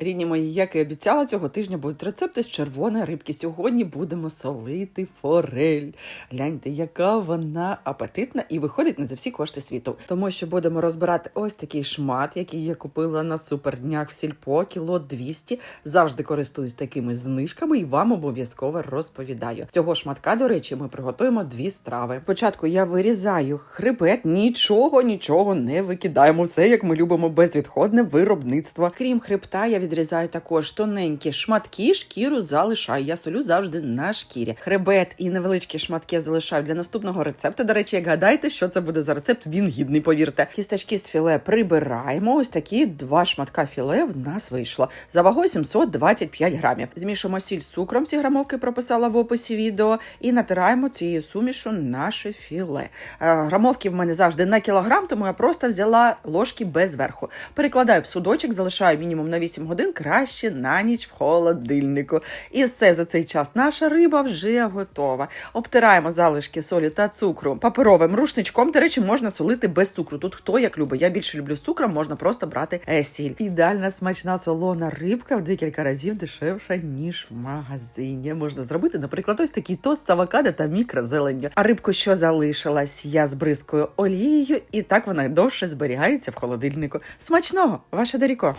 Рідні мої, як і обіцяла, цього тижня будуть рецепти з червоної рибки. Сьогодні будемо солити форель. Гляньте, яка вона апетитна і виходить не за всі кошти світу. Тому що будемо розбирати ось такий шмат, який я купила на суперднях в сільпо, кіло 200. Завжди користуюсь такими знижками і вам обов'язково розповідаю. Цього шматка, до речі, ми приготуємо дві страви. Спочатку я вирізаю хребет, нічого, нічого не викидаємо. Все як ми любимо безвідходне виробництво. Крім хребта, я відрізаю також тоненькі шматки, шкіру залишаю. Я солю завжди на шкірі. Хребет і невеличкі шматки залишаю для наступного рецепту. До речі, як гадаєте, що це буде за рецепт? Він гідний, повірте. Кісточки з філе прибираємо. Ось такі два шматка філе в нас вийшло. За вагою 725 грамів. Змішуємо сіль з цукром, всі грамовки прописала в описі відео, і натираємо цією сумішу наше філе. Е, Грамовки в мене завжди на кілограм, тому я просто взяла ложки без верху. Перекладаю в судочок, залишаю мінімум на 8 годин, краще на ніч в холодильнику. І все за цей час наша риба вже готова. Обтираємо залишки солі та цукру паперовим рушничком. До речі, можна солити без цукру. Тут хто як любить. Я більше люблю з цукром, можна просто брати е, сіль. Ідеальна смачна солона рибка в декілька разів дешевша, ніж в магазині. Можна зробити, наприклад, ось такий тост з авокадо та мікрозеленню. А рибку, що залишилась, я збризкую олією, і так вона довше зберігається в холодильнику. Смачного, ваше Даріко!